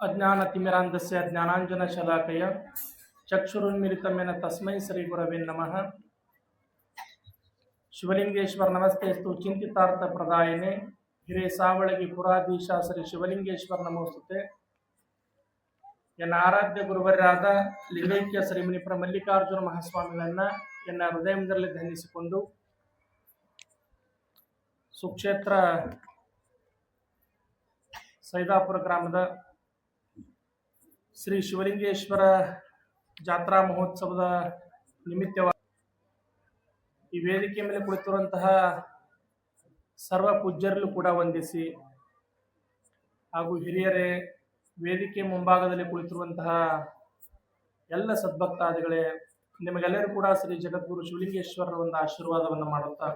ಅಜ್ಞಾನತಿಮಿರಾಂಧಸ್ಯ ಜ್ಞಾನಾಂಜನಶಲಾಕಯ ಚಕ್ಷುರುನ್ಮಿಲಿತಮೇನ ತಸ್ಮೈ ಶ್ರೀ ಗುರವೇ ನಮಃ ಶಿವಲಿಂಗೇಶ್ವರ ನಮಸ್ತೆಸ್ತು ಚಿಂತಿತಾರ್ಥ ಪ್ರದಾಯನೆ ಹಿರೇ ಸಾವಳಗಿ ಪುರಾಧೀಶ ಶ್ರೀ ಶಿವಲಿಂಗೇಶ್ವರ ನಮೋಸ್ತುತೆ ಎನ್ನ ಆರಾಧ್ಯ ಗುರುವರಾದ ಲಿಂಗೈಕ್ಯ ಶ್ರೀ ಮುನಿಪುರ ಮಲ್ಲಿಕಾರ್ಜುನ ಮಹಾಸ್ವಾಮಿಗಳನ್ನ ಎನ್ನ ಹೃದಯದಲ್ಲಿ ಧನಿಸಿಕೊಂಡು ಸುಕ್ಷೇತ್ರ ಸೈದಾಪುರ ಗ್ರಾಮದ ಶ್ರೀ ಶಿವಲಿಂಗೇಶ್ವರ ಜಾತ್ರಾ ಮಹೋತ್ಸವದ ನಿಮಿತ್ತವಾಗಿ ಈ ವೇದಿಕೆ ಮೇಲೆ ಕುಳಿತಿರುವಂತಹ ಸರ್ವ ಪೂಜ್ಯರಲ್ಲೂ ಕೂಡ ವಂದಿಸಿ ಹಾಗೂ ಹಿರಿಯರೇ, ವೇದಿಕೆ ಮುಂಭಾಗದಲ್ಲಿ ಕುಳಿತಿರುವಂತಹ ಎಲ್ಲ ಸದ್ಭಕ್ತಾದಿಗಳೇ, ನಿಮಗೆಲ್ಲರೂ ಕೂಡ ಶ್ರೀ ಜಗದ್ಗುರು ಶಿವಲಿಂಗೇಶ್ವರರ ಒಂದು ಆಶೀರ್ವಾದವನ್ನು ಮಾಡುತ್ತಾ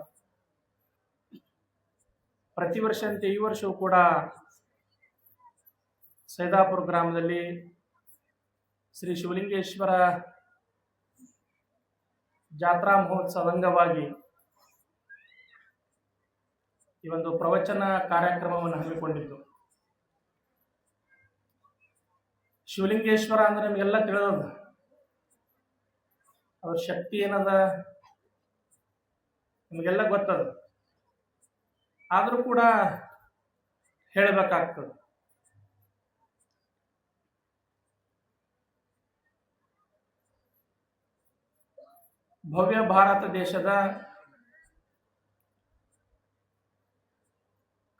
ಪ್ರತಿ ವರ್ಷಂತೆ ಈ ವರ್ಷವೂ ಕೂಡ ಸೈದಾಪುರ ಗ್ರಾಮದಲ್ಲಿ ಶ್ರೀ ಶಿವಲಿಂಗೇಶ್ವರ ಜಾತ್ರಾ ಮಹೋತ್ಸವ ಅಂಗವಾಗಿ ಈ ಒಂದು ಪ್ರವಚನ ಕಾರ್ಯಕ್ರಮವನ್ನು ಹಮ್ಮಿಕೊಂಡಿದ್ದು. ಶಿವಲಿಂಗೇಶ್ವರ ಅಂದ್ರೆ ನಿಮಗೆಲ್ಲ ತಿಳಿದದ ಅವ್ರ ಶಕ್ತಿ ಏನದ? ನಿಮಗೆಲ್ಲ ಗೊತ್ತದ. ಆದರೂ ಕೂಡ ಹೇಳಬೇಕಾಗ್ತದೆ. ಭವ್ಯ ಭಾರತ ದೇಶದ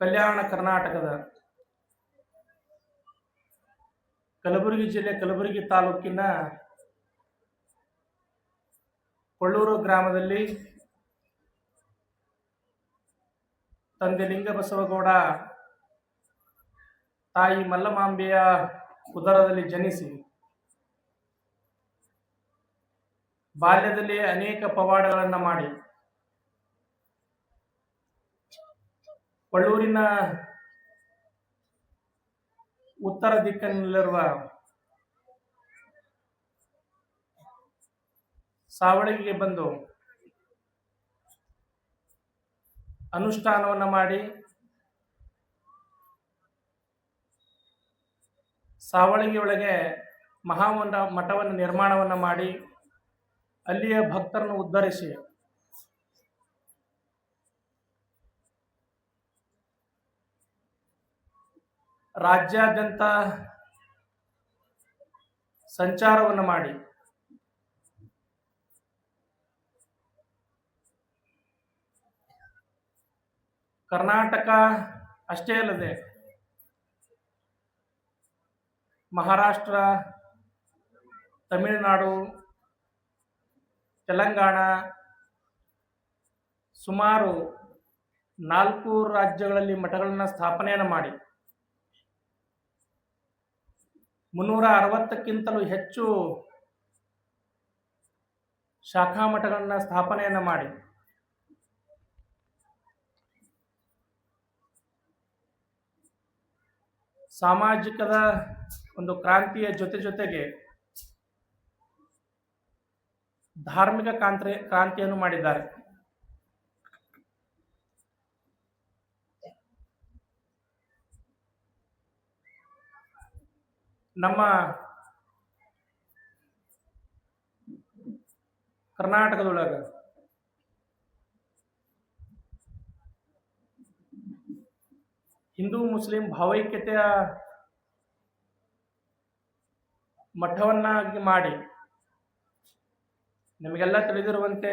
ಕಲ್ಯಾಣ ಕರ್ನಾಟಕದ ಕಲಬುರಗಿ ಜಿಲ್ಲೆ ಕಲಬುರಗಿ ತಾಲೂಕಿನ ಕೊಳ್ಳೂರು ಗ್ರಾಮದಲ್ಲಿ ತಂದೆ ಲಿಂಗಬಸವಗೌಡ ತಾಯಿ ಮಲ್ಲಮಾಂಬೆಯ ಉದರದಲ್ಲಿ ಜನಿಸಿ ಬಾಲ್ಯದಲ್ಲಿ ಅನೇಕ ಪವಾಡಗಳನ್ನು ಮಾಡಿ. ಬಳ್ಳೂರಿನ ಉತ್ತರ ದಿಕ್ಕಿನಲ್ಲಿರುವ ಸಾವಳಿಗೆ ಬಂದು ಅನುಷ್ಠಾನವನ್ನು ಮಾಡಿ ಸಾವಳಿಗೆಯೊಳಗೆ ಮಠವನ್ನು ನಿರ್ಮಾಣವನ್ನು ಮಾಡಿ. ಅಲ್ಲಿಯ ಭಕ್ತರನ್ನು ಉದ್ಧರಿಸಿ. ರಾಜ್ಯಾದ್ಯಂತ ಸಂಚಾರವನ್ನು ಮಾಡಿ. ಕರ್ನಾಟಕ ಅಷ್ಟೇ ಅಲ್ಲದೆ ಮಹಾರಾಷ್ಟ್ರ ತಮಿಳುನಾಡು ತೆಲಂಗಾಣ ಸುಮಾರು ನಾಲ್ಕು ರಾಜ್ಯಗಳಲ್ಲಿ ಮಠಗಳನ್ನು ಸ್ಥಾಪನೆಯನ್ನು ಮಾಡಿ. ಮುನ್ನೂರ ಅರವತ್ತಕ್ಕಿಂತಲೂ ಹೆಚ್ಚು ಶಾಖಾ ಮಠಗಳನ್ನು ಸ್ಥಾಪನೆಯನ್ನು ಮಾಡಿ. ಸಾಮಾಜಿಕದ ಒಂದು ಕ್ರಾಂತಿಯ ಜೊತೆ ಜೊತೆಗೆ ಧಾರ್ಮಿಕ ಕ್ರಾಂತಿ ಕ್ರಾಂತಿಯನ್ನು ಮಾಡಿದ್ದಾರೆ. ನಮ್ಮ ಕರ್ನಾಟಕದೊಳಗ ಹಿಂದೂ ಮುಸ್ಲಿಂ ಭಾವೈಕ್ಯತೆಯ ಮಠವನ್ನಾಗಿ ಮಾಡಿ ನಿಮಗೆಲ್ಲ ತಿಳಿದಿರುವಂತೆ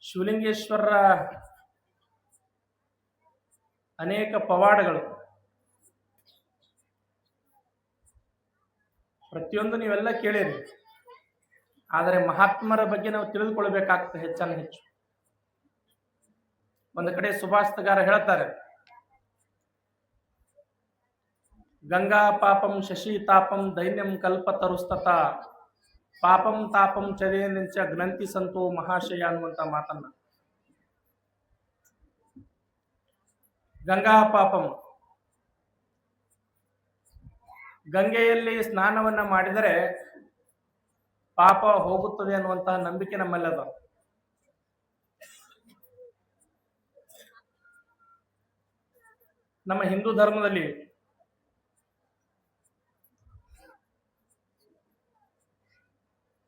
ಶಿವಲಿಂಗೇಶ್ವರರ ಅನೇಕ ಪವಾಡಗಳು. ಪ್ರತಿಯೊಂದು ನೀವೆಲ್ಲ ಕೇಳಿರಿ. ಆದರೆ ಮಹಾತ್ಮರ ಬಗ್ಗೆ ನಾವು ತಿಳಿದುಕೊಳ್ಬೇಕಾಗ್ತದೆ ಹೆಚ್ಚಾನ ಹೆಚ್ಚು. ಒಂದು ಕಡೆ ಸುಭಾಷ್ತಗಾರ ಹೇಳ್ತಾರೆ ಗಂಗಾ ಪಾಪಂ ಶಶಿ ತಾಪಂ ದೈನ್ಯಂ ಕಲ್ಪತರುಸ್ತತ ಪಾಪಂ ತಾಪಂ ಚದೇನಿಂಚ ಗ್ರಂಥಿ ಸಂತೋ ಮಹಾಶಯ ಅನ್ನುವಂಥ ಮಾತನ್ನ. ಗಂಗಾ ಪಾಪಂ. ಗಂಗೆಯಲ್ಲಿ ಸ್ನಾನವನ್ನ ಮಾಡಿದರೆ ಪಾಪ ಹೋಗುತ್ತದೆ ಅನ್ನುವಂತಹ ನಂಬಿಕೆ ನಮ್ಮಲ್ಲದ ನಮ್ಮ ಹಿಂದೂ ಧರ್ಮದಲ್ಲಿ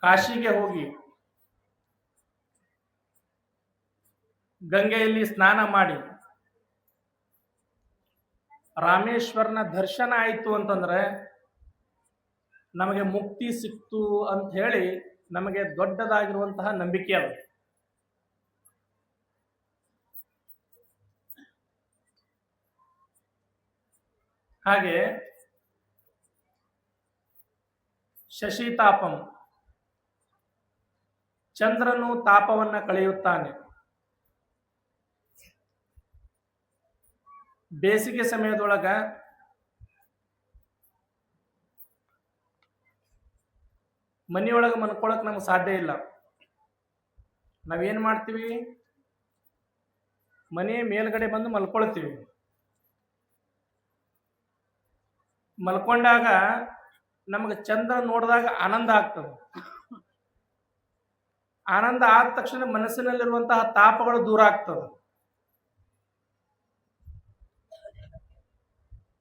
ಕಾಶಿಗೆ ಹೋಗಿ ಗಂಗೆಯಲ್ಲಿ ಸ್ನಾನ ಮಾಡಿ ರಾಮೇಶ್ವರನ ದರ್ಶನ ಆಯಿತು ಅಂತಂದ್ರೆ ನಮಗೆ ಮುಕ್ತಿ ಸಿಕ್ತು ಅಂತ ಹೇಳಿ ನಮಗೆ ದೊಡ್ಡದಾಗಿರುವಂತಹ ನಂಬಿಕೆ ಅದು. ಹಾಗೆ ಶಶಿತಾಪಂ ಚಂದ್ರನು ತಾಪವನ್ನ ಕಳೆಯುತ್ತಾನೆ. ಬೇಸಿಗೆ ಸಮಯದೊಳಗ ಮನೆಯೊಳಗೆ ಮನ್ಕೊಳಕ್ ನಮ್ಗೆ ಸಾಧ್ಯ ಇಲ್ಲ. ನಾವೇನ್ ಮಾಡ್ತೀವಿ? ಮನೆ ಮೇಲ್ಗಡೆ ಬಂದು ಮಲ್ಕೊಳ್ತೀವಿ. ಮಲ್ಕೊಂಡಾಗ ನಮಗೆ ಚಂದ್ರ ನೋಡಿದಾಗ ಆನಂದ ಆಗ್ತದೆ. ಆನಂದ ಆದ ತಕ್ಷಣ ಮನಸ್ಸಿನಲ್ಲಿರುವಂತಹ ತಾಪಗಳು ದೂರ ಆಗ್ತದೆ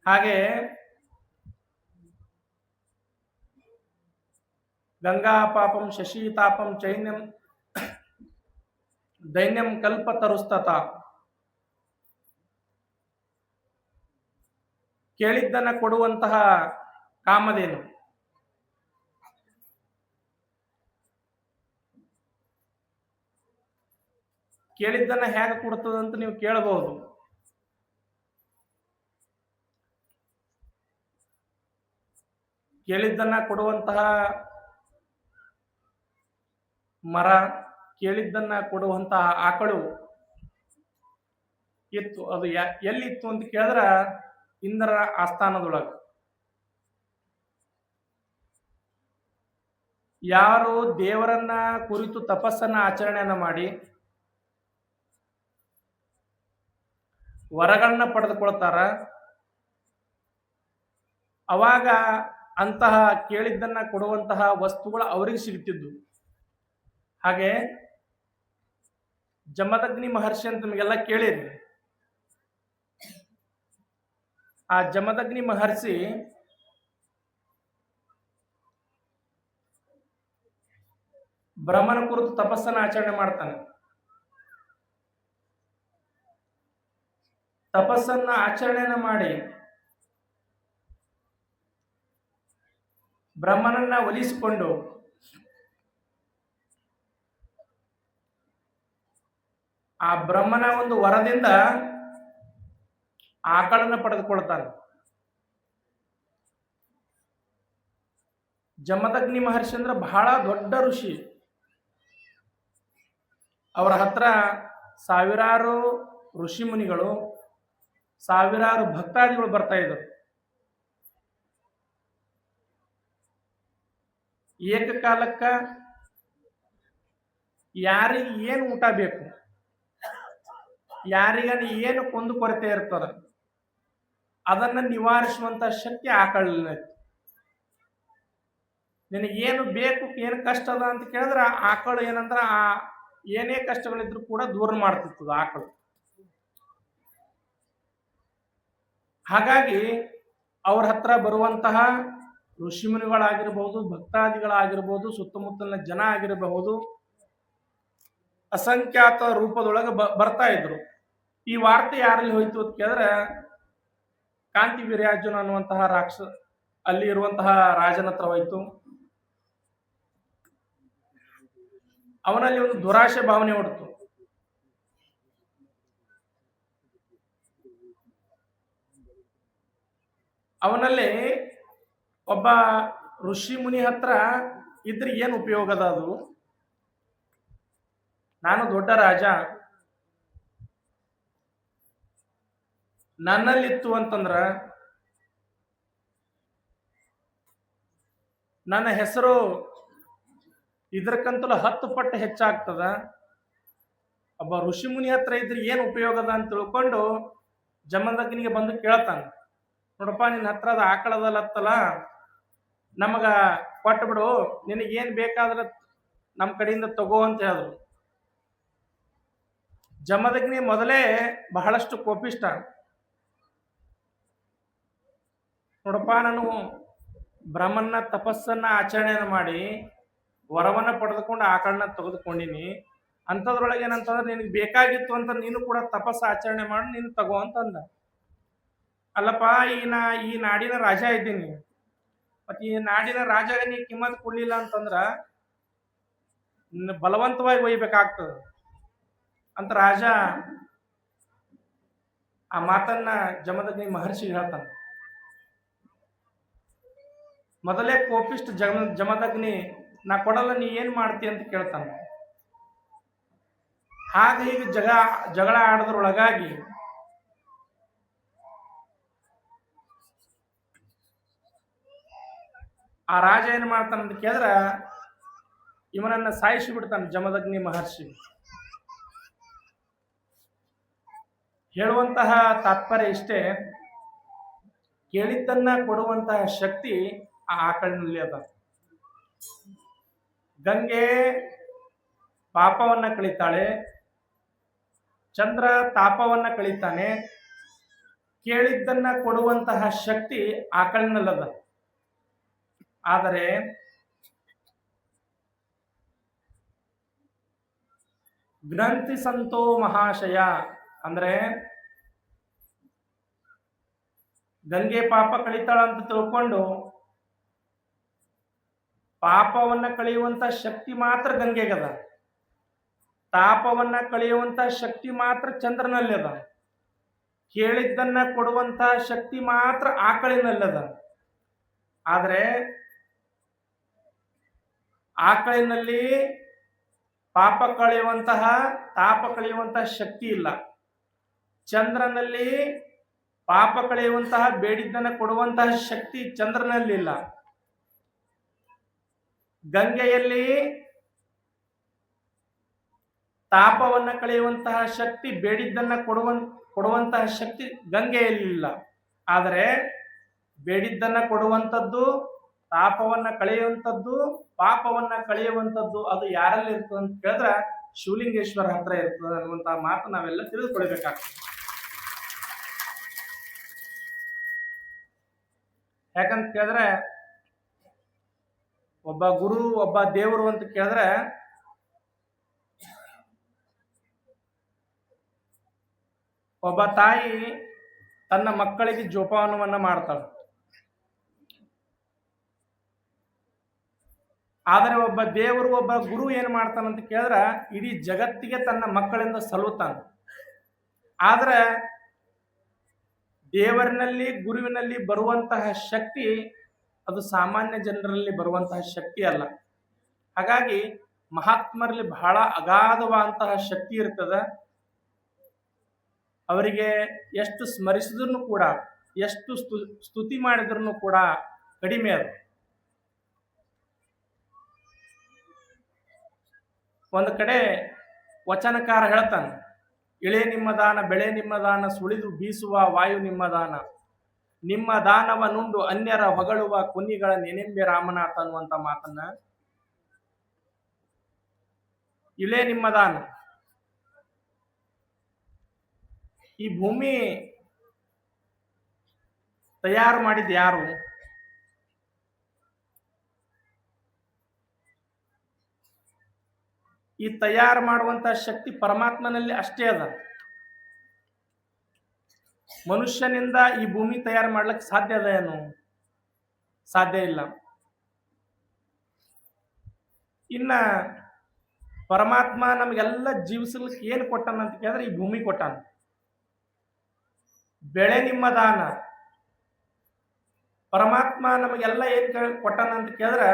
ಹಾಗೆ ಗಂಗಾ ಪಾಪಂ ಶಶಿ ತಾಪಂ ಚೈನ್ಯಂ ದೈನ್ಯಂ ಕಲ್ಪ ತರುಸ್ತತ. ಕೇಳಿದ್ದನ್ನ ಕೊಡುವಂತಹ ಕಾಮಧೇನು. ಕೇಳಿದ್ದನ್ನ ಹೇಗೆ ಅಂತ ನೀವು ಕೇಳಬಹುದು. ಕೇಳಿದ್ದನ್ನ ಕೊಡುವಂತಹ ಮರ, ಕೇಳಿದ್ದನ್ನ ಕೊಡುವಂತಹ ಆಕಳು ಇತ್ತು ಅದು ಎಲ್ಲಿತ್ತು ಅಂತ ಕೇಳಿದ್ರ ಇಂದ್ರ ಆಸ್ಥಾನದೊಳಗೆ. ಯಾರು ದೇವರನ್ನ ಕುರಿತು ತಪಸ್ಸನ್ನ ಆಚರಣೆಯನ್ನ ಮಾಡಿ ವರಗಳನ್ನ ಪಡೆದುಕೊಳ್ತಾರ. ಅವಾಗ ಅಂತಹ ಕೇಳಿದ್ದನ್ನ ಕೊಡುವಂತಹ ವಸ್ತುಗಳು ಅವರಿಗೆ ಸಿಗುತ್ತಿದ್ದು ಹಾಗೆ ಜಮದಗ್ನಿ ಮಹರ್ಷಿ ಅಂತ ನಿಮಗೆಲ್ಲ ಕೇಳಿರಿ. ಆ ಜಮದಗ್ನಿ ಮಹರ್ಷಿ ಬ್ರಹ್ಮನ ಕುರಿತು ತಪಸ್ಸನ್ನ ಆಚರಣೆ ಮಾಡ್ತಾನೆ. ತಪಸ್ಸನ್ನ ಆಚರಣೆನ ಮಾಡಿ ಬ್ರಹ್ಮನನ್ನ ಒಲಿಸಿಕೊಂಡು ಆ ಬ್ರಹ್ಮನ ಒಂದು ವರದಿಂದ ಆಕಳನ್ನ ಪಡೆದುಕೊಳ್ತಾನೆ. ಜಮದಗ್ನಿ ಮಹರ್ಷಿ ಅಂದ್ರೆ ಬಹಳ ದೊಡ್ಡ ಋಷಿ. ಅವರ ಹತ್ರ ಸಾವಿರಾರು ಋಷಿ ಮುನಿಗಳು ಸಾವಿರಾರು ಭಕ್ತಾದಿಗಳು ಬರ್ತಾ ಇದ್ರು. ಏಕಕಾಲಕ್ಕ ಯಾರಿಗೆ ಏನು ಊಟ ಬೇಕು? ಯಾರಿಗನ ಏನು ಕೊಂದು ಕೊರತೆ ಇರ್ತದ? ಅದನ್ನ ನಿವಾರಿಸುವಂತ ಶಕ್ತಿ ಆಕಳಿನ ನಿನಗೇನು ಬೇಕು, ಏನು ಕಷ್ಟ ಅದ ಅಂತ ಕೇಳಿದ್ರೆ ಆಕಳು ಏನಂದ್ರೆ ಆ ಏನೇ ಕಷ್ಟಗಳಿದ್ರು ಕೂಡ ದೂರ ಮಾಡ್ತಿತ್ತು ಆಕಳು ಹಾಗಾಗಿ ಅವ್ರ ಹತ್ರ ಬರುವಂತಹ ಋಷಿಮುನಿಗಳಾಗಿರ್ಬಹುದು ಭಕ್ತಾದಿಗಳಾಗಿರ್ಬೋದು, ಸುತ್ತಮುತ್ತಲಿನ ಜನ ಆಗಿರಬಹುದು, ಅಸಂಖ್ಯಾತ ರೂಪದೊಳಗೆ ಬ ಬರ್ತಾ ಇದ್ರು. ಈ ವಾರ್ತೆ ಯಾರಲ್ಲಿ ಹೋಯ್ತು ಅಂತ ಕೇಳಿದ್ರೆ, ಕಾಂತಿ ವಿರಾಜನ್ ಅನ್ನುವಂತಹ ರಾಕ್ಷ, ಅಲ್ಲಿ ಇರುವಂತಹ ರಾಜನ ಹತ್ರ ಹೋಯ್ತು. ಅವನಲ್ಲಿ ಒಂದು ದುರಾಶೆ ಭಾವನೆ ಹೊಡ್ತು ಅವನಲ್ಲಿ ಒಬ್ಬ ಋಷಿ ಮುನಿ ಹತ್ರ ಇದ್ರೆ ಏನು ಉಪಯೋಗದ ಅದು ನಾನು ದೊಡ್ಡ ರಾಜ. ನನ್ನಲ್ಲಿತ್ತು ಅಂತಂದ್ರ ನನ್ನ ಹೆಸರು ಇದಕ್ಕಂತಲೂ ಹತ್ತು ಪಟ್ಟು ಹೆಚ್ಚಾಗ್ತದ. ಒಬ್ಬ ಋಷಿ ಮುನಿ ಹತ್ರ ಇದ್ರೆ ಏನು ಉಪಯೋಗದ ಅಂತ ತಿಳ್ಕೊಂಡು ಜಮದಗ್ನಿಗೆ ಬಂದು ಕೇಳ್ತಾನೆ. ನೋಡಪ್ಪ, ನಿನ್ನ ಹತ್ರ ಅದು ಆಕಳದಲ್ಲತ್ತಲ್ಲ? ನಮಗ ಕೊಟ್ಟು ಬಿಡು. ನಿನಗೇನು ಬೇಕಾದ್ರೆ ನಮ್ಮ ಕಡೆಯಿಂದ ತಗೋ ಅಂತ ಹೇಳಿದ್ರು. ಜಮದಗ್ನಿ ಮೊದಲೇ ಬಹಳಷ್ಟು ಕೋಪಿಷ್ಟ ನೋಡಪ್ಪ, ನಾನು ಬ್ರಹ್ಮನ ತಪಸ್ಸನ್ನ ಆಚರಣೆಯನ್ನು ಮಾಡಿ ವರವನ್ನ ಪಡೆದುಕೊಂಡು ಆಕಳನ್ನ ತೆಗೆದುಕೊಂಡಿನಿ. ಅಂಥದ್ರೊಳಗೆ ಏನಂತಂದ್ರೆ, ನಿನಗೆ ಬೇಕಾಗಿತ್ತು ಅಂತ ನೀನು ಕೂಡ ತಪಸ್ಸು ಆಚರಣೆ ಮಾಡಿ, ನೀನು ತಗೋ ಅಂತಂದ. ಅಲ್ಲಪ್ಪ, ಈ ನಾ, ಈ ನಾಡಿನ ರಾಜ ಇದ್ದೀನಿ. ಮತ್ತು ಈ ನಾಡಿನ ರಾಜ ನೀ ಕಿಮ್ಮತ್ ಕೊಡಲಿಲ್ಲ ಅಂತಂದ್ರೆ ಬಲವಂತವಾಗಿ ಒಯ್ಬೇಕಾಗ್ತದೆ. ಅಂತ ರಾಜ ಆ ಮಾತನ್ನ ಜಮದಗ್ನಿ ಮಹರ್ಷಿ ಹೇಳ್ತಾನೆ. ಮೊದಲೇ ಕೋಪಿಸ್ಟ್ ಜಮ, ಜಮದಗ್ನಿ, ನಾ ಕೊಡಲ್ಲ, ನೀ ಏನು ಮಾಡ್ತಿ? ಅಂತ ಕೇಳ್ತಾನೆ. ಹಾಗೆ ಈಗ ಜಗ, ಜಗಳ ಆಡದ್ರೊಳಗಾಗಿ ಆ ರಾಜ ಏನು ಮಾಡ್ತಾನೆ ಅಂತ ಕೇಳಿದ್ರ ಇವನನ್ನ ಸಾಯಿಸಿ ಬಿಡ್ತಾನೆ ಜಮದಗ್ನಿ ಮಹರ್ಷಿ. ಹೇಳುವಂತಹ ತಾತ್ಪರ್ಯ ಇಷ್ಟೇ, ಕೇಳಿದ್ದನ್ನ ಕೊಡುವಂತಹ ಶಕ್ತಿ ಆ ಆಕಳಿನಲ್ಲಿ ಅದ. ಗಂಗೆ ಪಾಪವನ್ನ ಕಳೀತಾಳೆ ಚಂದ್ರ ತಾಪವನ್ನ ಕಳೀತಾನೆ, ಕೇಳಿದ್ದನ್ನ ಕೊಡುವಂತಹ ಶಕ್ತಿ ಆಕಳಿನಲ್ಲದ ಆದರೆ, ಗ್ರಂಥಿ ಸಂತೋ ಮಹಾಶಯ ಅಂದ್ರೆ, ಗಂಗೆ ಪಾಪ ಕಳೀತಾಳ ಅಂತ ತಿಳ್ಕೊಂಡು, ಪಾಪವನ್ನ ಕಳೆಯುವಂತ ಶಕ್ತಿ ಮಾತ್ರ ಗಂಗೆಗದ. ತಾಪವನ್ನ ಕಳೆಯುವಂತ ಶಕ್ತಿ ಮಾತ್ರ ಚಂದ್ರನಲ್ಲಿ ಅದ. ಕೇಳಿದ್ದನ್ನ ಕೊಡುವಂತ ಶಕ್ತಿ ಮಾತ್ರ ಆಕಳಿನಲ್ಲದ ಆದರೆ ಆಕಳಿನಲ್ಲಿ ಪಾಪ ಕಳೆಯುವಂತಹ, ತಾಪ ಕಳೆಯುವಂತಹ ಶಕ್ತಿ ಇಲ್ಲ. ಚಂದ್ರನಲ್ಲಿ ಪಾಪ ಕಳೆಯುವಂತಹ, ಬೇಡಿದ್ದನ್ನ ಕೊಡುವಂತಹ ಶಕ್ತಿ ಚಂದ್ರನಲ್ಲಿಲ್ಲ. ಗಂಗೆಯಲ್ಲಿ ತಾಪವನ್ನ ಕಳೆಯುವಂತಹ ಶಕ್ತಿ ಬೇಡಿದ್ದನ್ನ ಕೊಡುವ ಕೊಡುವಂತಹ ಶಕ್ತಿ ಗಂಗೆಯಲ್ಲಿಲ್ಲ. ಆದರೆ ಬೇಡಿದ್ದನ್ನ ಕೊಡುವಂಥದ್ದು, ತಾಪವನ್ನು ಕಳೆಯುವಂಥದ್ದು, ಪಾಪವನ್ನ ಕಳೆಯುವಂಥದ್ದು ಅದು ಯಾರಲ್ಲಿ ಇರ್ತದೆ ಅಂತ ಕೇಳಿದ್ರೆ ಶಿವಲಿಂಗೇಶ್ವರ ಹತ್ರ ಇರ್ತದೆ ಅನ್ನುವಂತಹ ಮಾತು ನಾವೆಲ್ಲ ತಿಳಿದುಕೊಳ್ಬೇಕಾಗ್ತದೆ ಯಾಕಂತ ಕೇಳಿದ್ರೆ ಒಬ್ಬ ಗುರು, ಒಬ್ಬ ದೇವರು ಅಂತ ಕೇಳಿದ್ರೆ ಒಬ್ಬ ತಾಯಿ ತನ್ನ ಮಕ್ಕಳಿಗೆ ಜೋಪಾನವನ್ನ ಮಾಡ್ತಾಳೆ. ಆದರೆ ಒಬ್ಬ ದೇವರು, ಒಬ್ಬ ಗುರು ಏನು ಮಾಡ್ತಾನಂತ ಕೇಳಿದ್ರೆ, ಇಡೀ ಜಗತ್ತಿಗೆ ತನ್ನ ಮಕ್ಕಳಿಂದ ಸಲ್ಲುತ್ತಾನೆ. ಆದರೆ ದೇವರಿನಲ್ಲಿ, ಗುರುವಿನಲ್ಲಿ ಬರುವಂತಹ ಶಕ್ತಿ ಅದು ಸಾಮಾನ್ಯ ಜನರಲ್ಲಿ ಬರುವಂತಹ ಶಕ್ತಿ ಅಲ್ಲ. ಹಾಗಾಗಿ ಮಹಾತ್ಮರಲ್ಲಿ ಬಹಳ ಅಗಾಧವಾದಂತಹ ಶಕ್ತಿ ಇರ್ತದೆ. ಅವರಿಗೆ ಎಷ್ಟು ಸ್ಮರಿಸಿದ್ರು ಕೂಡ, ಎಷ್ಟು ಸ್ತು ಸ್ತುತಿ ಮಾಡಿದ್ರು ಕೂಡ ಕಡಿಮೆ ಅದು. ಒಂದು ಕಡೆ ವಚನಕಾರ ಹೇಳ್ತಾನೆ, ಇಳೆ ನಿಮ್ಮ ದಾನ, ಬೆಳೆ ನಿಮ್ಮ ದಾನ, ಸುಳಿದು ಬೀಸುವ ವಾಯು ನಿಮ್ಮ ದಾನ. ನಿಮ್ಮ ದಾನವ ನುಂಡು ಅನ್ಯರ ಹೊಗಳುವ ಕುನಿಗಳ ನೆನೆಂಬೆ ರಾಮನಾಥ ಅನ್ನುವಂಥ ಮಾತನ್ನ. ಇಳೆ ನಿಮ್ಮ ದಾನ ಈ ಭೂಮಿ ತಯಾರು ಮಾಡಿದ ಯಾರು? ಈ ತಯಾರು ಮಾಡುವಂತ ಶಕ್ತಿ ಪರಮಾತ್ಮನಲ್ಲಿ ಅಷ್ಟೇ ಅದ. ಮನುಷ್ಯನಿಂದ ಈ ಭೂಮಿ ತಯಾರು ಮಾಡ್ಲಿಕ್ಕೆ ಸಾಧ್ಯ ಅದ ಏನು? ಸಾಧ್ಯ ಇಲ್ಲ. ಇನ್ನ ಪರಮಾತ್ಮ ನಮಗೆಲ್ಲ ಜೀವಿಸ್ಲಿಕ್ಕೆ ಏನು ಕೊಟ್ಟಾನ ಅಂತ ಕೇಳಿದ್ರೆ ಈ ಭೂಮಿ ಕೊಟ್ಟಾನ. ಬೆಳೆ ನಿಮ್ಮ ದಾನ. ಪರಮಾತ್ಮ ನಮಗೆಲ್ಲ ಏನು ಕೊಟ್ಟನ ಅಂತ ಕೇಳಿದ್ರೆ,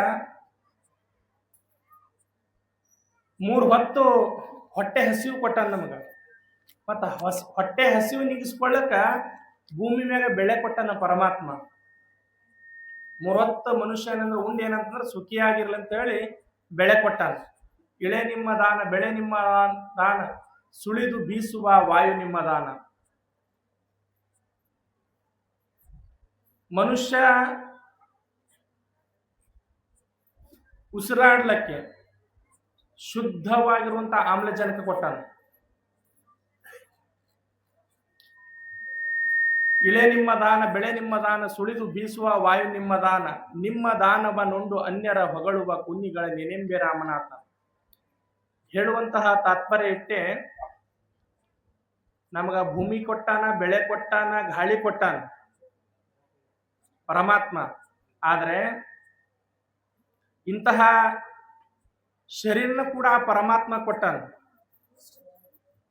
ಮೂರು ಹೊತ್ತು ಹೊಟ್ಟೆ ಹಸಿವು ಕೊಟ್ಟಾನ ನಮಗೆ. ಮತ್ತು ಹೊಸ, ಹೊಟ್ಟೆ ಹಸಿವು ನೀಗಿಸ್ಕೊಳ್ಳಕ ಭೂಮಿ ಮ್ಯಾಗ ಬೆಳೆ ಕೊಟ್ಟನ ಪರಮಾತ್ಮ. ಮೂರೊತ್ತು ಮನುಷ್ಯ ಏನಂದ್ರೆ ಉಂಡು ಏನಂತಂದ್ರೆ ಸುಖಿಯಾಗಿರ್ಲಿ ಅಂತೇಳಿ ಬೆಳೆ ಕೊಟ್ಟಾನ. ಇಳೆ ನಿಮ್ಮ ದಾನ, ಬೆಳೆ ನಿಮ್ಮ ದಾನ. ಸುಳಿದು ಬೀಸುವ ವಾಯು ನಿಮ್ಮ ದಾನ. ಮನುಷ್ಯ ಉಸಿರಾಡ್ಲಕ್ಕೆ ಶುದ್ಧವಾಗಿರುವಂತ ಆಮ್ಲಜನಕ ಕೊಟ್ಟಾನ. ಇಳೆ ನಿಮ್ಮ ದಾನ, ಬೆಳೆ ನಿಮ್ಮ ದಾನ, ಸುಳಿದು ಬೀಸುವ ವಾಯು ನಿಮ್ಮ ದಾನ, ನಿಮ್ಮ ದಾನವ ನೊಂದು ಅನ್ಯರ ಹೊಗಳುವ ಕುನ್ನಿಗಳ ನೆನೆಂಬೆ ರಾಮನಾಥ. ಹೇಳುವಂತಹ ತಾತ್ಪರ್ಯ ಇಟ್ಟೆ ನಮಗ ಭೂಮಿ ಕೊಟ್ಟಾನ, ಬೆಳೆ ಕೊಟ್ಟಾನ, ಗಾಳಿ ಕೊಟ್ಟಾನ. ಪರಮಾತ್ಮ. ಆದರೆ ಇಂತಹ ಶರೀರನ ಕೂಡ ಪರಮಾತ್ಮ ಕೊಟ್ಟಾನ.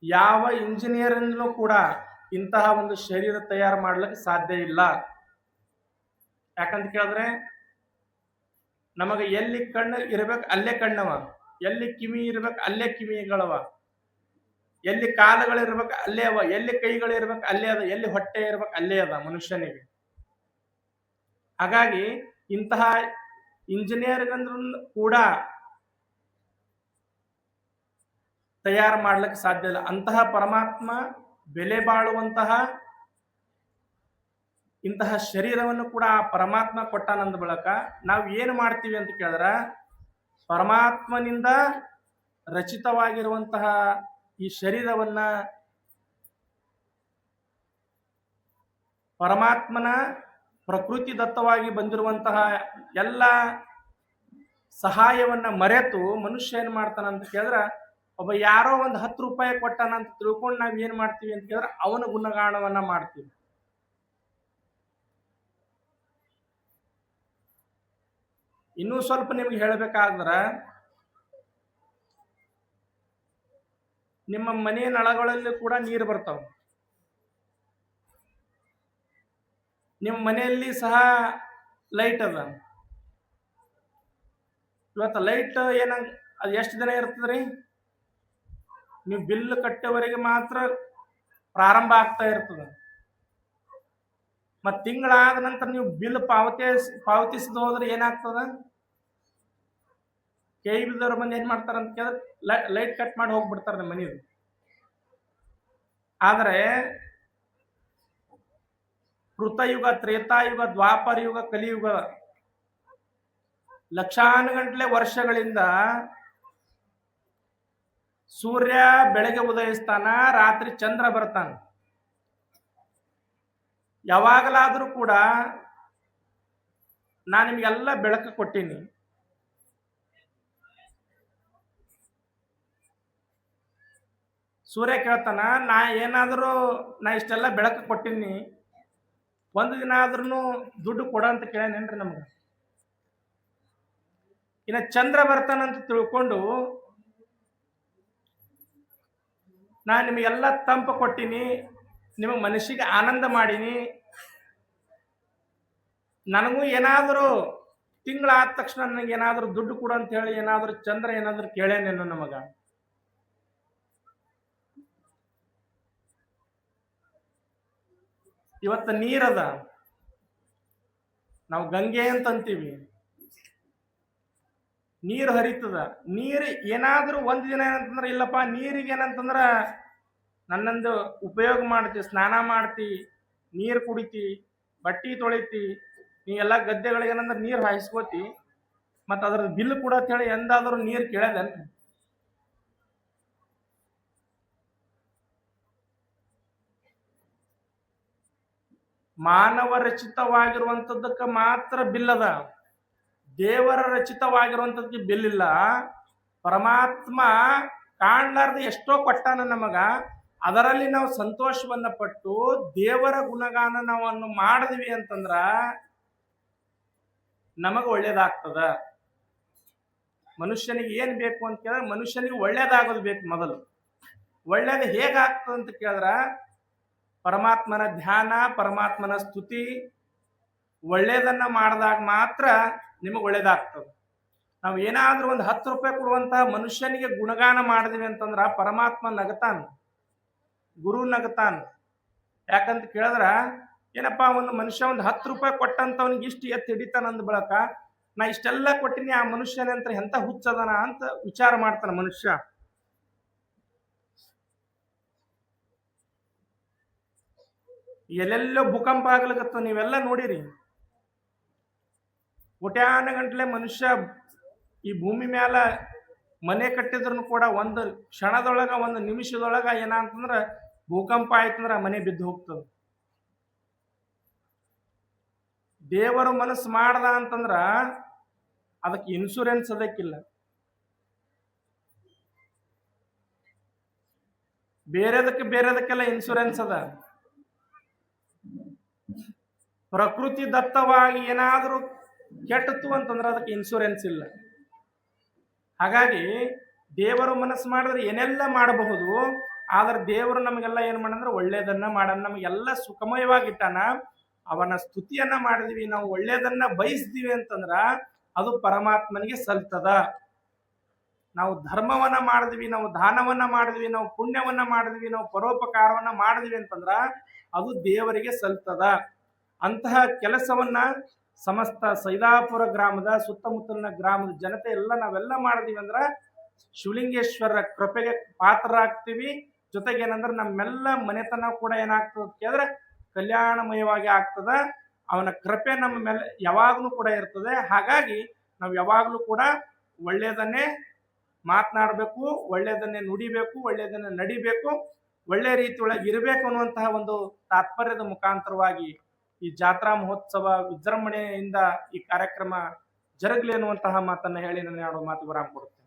ಯಾವ ಇಂಜಿನಿಯರಿಂದಲೂ ಕೂಡ ಇಂತಹ ಒಂದು ಶರೀರ ತಯಾರು ಮಾಡ್ಲಿಕ್ಕೆ ಸಾಧ್ಯ ಇಲ್ಲ. ಯಾಕಂತ ಕೇಳಿದ್ರೆ ನಮಗೆ ಎಲ್ಲಿ ಕಣ್ಣು ಇರ್ಬೇಕು ಅಲ್ಲೇ ಕಣ್ಣವ. ಎಲ್ಲಿ ಕಿವಿ ಇರ್ಬೇಕು ಅಲ್ಲೇ ಕಿವಿಗಳವ. ಎಲ್ಲಿ ಕಾಲುಗಳಿರ್ಬೇಕು ಅಲ್ಲೇ ಅವ. ಎಲ್ಲಿ ಕೈಗಳಿರ್ಬೇಕು ಅಲ್ಲೇ ಅದ. ಎಲ್ಲಿ ಹೊಟ್ಟೆ ಇರ್ಬೇಕು ಅಲ್ಲೇ ಅದ ಮನುಷ್ಯನಿಗೆ. ಹಾಗಾಗಿ ಇಂತಹ ಇಂಜಿನಿಯರ್ಗಂದ್ರೂ ಕೂಡ ತಯಾರು ಮಾಡ್ಲಿಕ್ಕೆ ಸಾಧ್ಯ ಇಲ್ಲ. ಅಂತಹ ಪರಮಾತ್ಮ ಬೆಲೆ ಬಾಳುವಂತಹ ಇಂತಹ ಶರೀರವನ್ನು ಕೂಡ ಆ ಪರಮಾತ್ಮ ಕೊಟ್ಟಾನಂದ ಬಳಕ ನಾವು ಏನು ಮಾಡ್ತೀವಿ ಅಂತ ಕೇಳಿದ್ರ, ಪರಮಾತ್ಮನಿಂದ ರಚಿತವಾಗಿರುವಂತಹ ಈ ಶರೀರವನ್ನ ಪರಮಾತ್ಮನ ಪ್ರಕೃತಿ ದತ್ತವಾಗಿ ಬಂದಿರುವಂತಹ ಎಲ್ಲ ಸಹಾಯವನ್ನ ಮರೆತು ಮನುಷ್ಯ ಏನು ಮಾಡ್ತಾನ ಅಂತ ಕೇಳಿದ್ರೆ, ಒಬ್ಬ ಯಾರೋ ಒಂದು ಹತ್ತು ರೂಪಾಯಿ ಕೊಟ್ಟಾನ ಅಂತ ತಿಳ್ಕೊಂಡು ನಾವು ಏನು ಮಾಡ್ತೀವಿ ಅಂತ ಕೇಳಿದ್ರೆ, ಅವನ ಗುಣಗಾಣವನ್ನು ಮಾಡ್ತೀವಿ. ಇನ್ನೂ ಸ್ವಲ್ಪ ನಿಮ್ಗೆ ಹೇಳಬೇಕಾದ್ರೆ, ನಿಮ್ಮ ಮನೆಯ ನಳಗಳಲ್ಲಿ ಕೂಡ ನೀರು ಬರ್ತಾವ. ನಿಮ್ಮ ಮನೆಯಲ್ಲಿ ಸಹ ಲೈಟ್ ಅದ? ಇವತ್ತು ಲೈಟ್ ಏನ, ಅದು ಎಷ್ಟು ದಿನ ಇರ್ತದ್ರಿ? ನೀವು ಬಿಲ್ ಕಟ್ಟೋವರೆಗೆ ಮಾತ್ರ ಪ್ರಾರಂಭ ಆಗ್ತಾ ಇರ್ತದ. ಮತ್ ತಿಂಗಳಾದ ನಂತರ ನೀವು ಬಿಲ್ ಪಾವತಿಸ್, ಪಾವತಿಸಿದ ಹೋದ್ರೆ ಏನಾಗ್ತದ? ಕೈ ಬಿದ್ದವ್ರ ಬಂದು ಏನು ಮಾಡ್ತಾರ ಅಂತ ಕೇಳಿದ್ರೆ ಲೈಟ್ ಕಟ್ ಮಾಡಿ ಹೋಗ್ಬಿಡ್ತಾರೆ ನಮ್ಮ ಮನೆಯದು ಆದ್ರೆ ಕೃತಯುಗ, ತ್ರೇತಾಯುಗ, ದ್ವಾಪರಯುಗ, ಕಲಿಯುಗ. ಲಕ್ಷಾನುಗಂಟ್ಲೆ ವರ್ಷಗಳಿಂದ ಸೂರ್ಯ ಬೆಳಗ್ಗೆ ಉದಯಿಸ್ತಾನ, ರಾತ್ರಿ ಚಂದ್ರ ಬರ್ತಾನ. ಯಾವಾಗಲಾದರೂ ಕೂಡ ನಾನು ನಿಮಗೆಲ್ಲ ಬೆಳಕು ಕೊಟ್ಟೀನಿ. ಸೂರ್ಯ ಕೇಳ್ತಾನ, ನಾ ಏನಾದರೂ ನಾ ಇಷ್ಟೆಲ್ಲ ಬೆಳಕು ಕೊಟ್ಟೀನಿ. ಒಂದು ದಿನ ಆದ್ರೂ ದುಡ್ಡು ಕೊಡ ಅಂತ ಕೇಳೇನೇನ್ರಿ ನಮ್ಗೆ? ಇನ್ನು ಚಂದ್ರ ಬರ್ತಾನಂತ ತಿಳ್ಕೊಂಡು ನಾನು ನಿಮಗೆಲ್ಲ ತಂಪು ಕೊಟ್ಟಿನಿ, ನಿಮಗೆ ಮನಸ್ಸಿಗೆ ಆನಂದ ಮಾಡೀನಿ. ನನಗೂ ಏನಾದರೂ ತಿಂಗಳಾದ ತಕ್ಷಣ ನನಗೆ ಏನಾದರೂ ದುಡ್ಡು ಕೊಡು ಅಂತ ಹೇಳಿ ಏನಾದರೂ ಚಂದ್ರ ಏನಾದರೂ ಕೇಳೇನೇನು ನಮಗ? ಇವತ್ತು ನೀರದ ನಾವು ಗಂಗೆ ಅಂತ ಅಂತೀವಿ ನೀರು ಹರಿತದ. ನೀರು ಏನಾದರೂ ಒಂದು ದಿನ ಏನಂತಂದ್ರೆ, ಇಲ್ಲಪ್ಪ, ನೀರಿಗೆ ಏನಂತಂದ್ರ ನನ್ನಂದು ಉಪಯೋಗ ಮಾಡ್ತಿ, ಸ್ನಾನ ಮಾಡ್ತಿ, ನೀರು ಕುಡಿತಿ, ಬಟ್ಟಿ ತೊಳಿತಿ ನೀ ಎಲ್ಲ ಗದ್ದೆಗಳಿಗೆ ಏನಂದ್ರೆ ನೀರು ಹಾಯಿಸ್ಕೋತಿ, ಮತ್ತು ಅದ್ರ ಬಿಲ್ ಕೂಡ ಅಂತ ಹೇಳಿ ಎಂದಾದರೂ ನೀರು ಕೇಳದನ್ರಿ ಮಾನವ ರಚಿತವಾಗಿರುವಂಥದ್ದಕ್ಕೆ ಮಾತ್ರ ಬಿಲ್ಲದ, ದೇವರ ರಚಿತವಾಗಿರುವಂಥದ್ದಕ್ಕೆ ಬಿಲ್ಲಿಲ್ಲ. ಪರಮಾತ್ಮ ಕಾಣ್ಲಾರ್ದ ಎಷ್ಟೋ ಕೊಟ್ಟಾನ ನಮಗ. ಅದರಲ್ಲಿ ನಾವು ಸಂತೋಷವನ್ನ ಪಟ್ಟು ದೇವರ ಗುಣಗಾನ ನಾವನ್ನು ಮಾಡಿದ್ವಿ ಅಂತಂದ್ರ ನಮಗ ಒಳ್ಳೇದಾಗ್ತದ. ಮನುಷ್ಯನಿಗೆ ಏನು ಬೇಕು ಅಂತ ಕೇಳಿದ್ರೆ ಮನುಷ್ಯನಿಗೆ ಒಳ್ಳೇದಾಗೋದು ಬೇಕು ಮೊದಲು. ಒಳ್ಳೇದು ಹೇಗಾಗ್ತದೆ ಅಂತ ಕೇಳಿದ್ರ ಪರಮಾತ್ಮನ ಧ್ಯಾನ, ಪರಮಾತ್ಮನ ಸ್ತುತಿ ಒಳ್ಳೇದನ್ನ ಮಾಡಿದಾಗ ಮಾತ್ರ ನಿಮಗೆ ಒಳ್ಳೇದಾಗ್ತದೆ. ನಾವು ಏನಾದರೂ ಒಂದು ಹತ್ತು ರೂಪಾಯಿ ಕೊಡುವಂತಹ ಮನುಷ್ಯನಿಗೆ ಗುಣಗಾನ ಮಾಡಿದೀವಿ ಅಂತಂದ್ರ ಪರಮಾತ್ಮ ನಗತಾನ, ಗುರು ನಗತಾನ. ಯಾಕಂತ ಕೇಳಿದ್ರ, ಏನಪ್ಪಾ ಒಂದು ಮನುಷ್ಯ ಒಂದು ಹತ್ತು ರೂಪಾಯಿ ಕೊಟ್ಟಂತವನಿಗೆ ಇಷ್ಟು ಎತ್ತಿ ಹಿಡಿತಾನ ಅಂದ ಬಳಕ, ನಾ ಇಷ್ಟೆಲ್ಲ ಕೊಟ್ಟಿನಿ ಆ ಮನುಷ್ಯನಂತ ಎಂತ ಹುಚ್ಚದನ ಅಂತ ವಿಚಾರ ಮಾಡ್ತಾನೆ ಮನುಷ್ಯ. ಎಲ್ಲೆಲ್ಲೋ ಭೂಕಂಪ ಆಗ್ಲಿಕತ್ತ ನೀವೆಲ್ಲ ನೋಡಿರಿ. ಕೋಟ್ಯಾನ ಗಂಟ್ಲೆ ಮನುಷ್ಯ ಈ ಭೂಮಿ ಮ್ಯಾಲ ಮನೆ ಕಟ್ಟಿದ್ರು ಕೂಡ ಒಂದು ಕ್ಷಣದೊಳಗ, ಒಂದು ನಿಮಿಷದೊಳಗ ಏನ ಅಂತಂದ್ರ ಭೂಕಂಪ ಆಯ್ತಂದ್ರ ಮನೆ ಬಿದ್ದು ಹೋಗ್ತದ. ದೇವರು ಮನಸ್ಸು ಮಾಡ್ದ ಅಂತಂದ್ರ ಅದಕ್ಕೆ ಇನ್ಶೂರೆನ್ಸ್ ಅದಕ್ಕಿಲ್ಲ. ಬೇರೆದಕ್ಕೆ ಬೇರೆದಕ್ಕೆಲ್ಲ ಇನ್ಶೂರೆನ್ಸ್ ಅದ. ಪ್ರಕೃತಿ ದತ್ತವಾಗಿ ಏನಾದರೂ ಕೆಟ್ಟತ್ತು ಅಂತಂದ್ರೆ ಅದಕ್ಕೆ ಇನ್ಶೂರೆನ್ಸ್ ಇಲ್ಲ. ಹಾಗಾಗಿ ದೇವರು ಮನಸ್ಸು ಮಾಡಿದ್ರೆ ಏನೆಲ್ಲ ಮಾಡಬಹುದು, ಆದ್ರೆ ದೇವರು ನಮಗೆಲ್ಲ ಏನು ಮಾಡಂದ್ರೆ ಒಳ್ಳೇದನ್ನ ಮಾಡಣ ನಮಗೆಲ್ಲ ಸುಖಮಯವಾಗಿಟ್ಟಾನ. ಅವನ ಸ್ತುತಿಯನ್ನ ಮಾಡಿದ್ವಿ, ನಾವು ಒಳ್ಳೇದನ್ನ ಬಯಸ್ತೀವಿ ಅಂತಂದ್ರ ಅದು ಪರಮಾತ್ಮನಿಗೆ ಸಲ್ತದ. ನಾವು ಧರ್ಮವನ್ನ ಮಾಡಿದ್ವಿ, ನಾವು ದಾನವನ್ನ ಮಾಡಿದ್ವಿ, ನಾವು ಪುಣ್ಯವನ್ನ ಮಾಡಿದ್ವಿ, ನಾವು ಪರೋಪಕಾರವನ್ನ ಮಾಡಿದ್ವಿ ಅಂತಂದ್ರ ಅದು ದೇವರಿಗೆ ಸಲ್ತದ. ಅಂತಹ ಕೆಲಸವನ್ನ ಸಮಸ್ತ ಸೈದಾಪುರ ಗ್ರಾಮದ ಸುತ್ತಮುತ್ತಲಿನ ಗ್ರಾಮದ ಜನತೆ ಎಲ್ಲ ನಾವೆಲ್ಲ ಮಾಡಿದೀವಿ ಅಂದ್ರ ಶಿವಲಿಂಗೇಶ್ವರರ ಕೃಪೆಗೆ ಪಾತ್ರರಾಗ್ತೀವಿ. ಜೊತೆಗೆ ಏನಂದ್ರೆ ನಮ್ಮೆಲ್ಲ ಮನೆತನ ಕೂಡ ಏನಾಗ್ತದ ಕೇಳಿದ್ರೆ ಕಲ್ಯಾಣಮಯವಾಗಿ ಆಗ್ತದ. ಅವನ ಕೃಪೆ ನಮ್ಮ ಮೇಲೆ ಯಾವಾಗಲೂ ಕೂಡ ಇರ್ತದೆ. ಹಾಗಾಗಿ ನಾವು ಯಾವಾಗಲೂ ಕೂಡ ಒಳ್ಳೆಯದನ್ನೇ ಮಾತನಾಡಬೇಕು ಒಳ್ಳೆಯದನ್ನೇ ನುಡಿಬೇಕು ಒಳ್ಳೆಯದನ್ನೇ ನಡಿಬೇಕು, ಒಳ್ಳೆ ರೀತಿಯೊಳಗೆ ಇರಬೇಕು ಅನ್ನುವಂತಹ ಒಂದು ತಾತ್ಪರ್ಯದ ಮುಖಾಂತರವಾಗಿ ಈ ಜಾತ್ರಾ ಮಹೋತ್ಸವ ವಿಜೃಂಭಣೆಯಿಂದ ಈ ಕಾರ್ಯಕ್ರಮ ಜರುಗಲಿ ಅನ್ನುವಂತಹ ಮಾತನ್ನ ಹೇಳಿ ನನ್ನ ಎರಡು ಮಾತು ವಿರಾಮ ಕೊಡುತ್ತೆ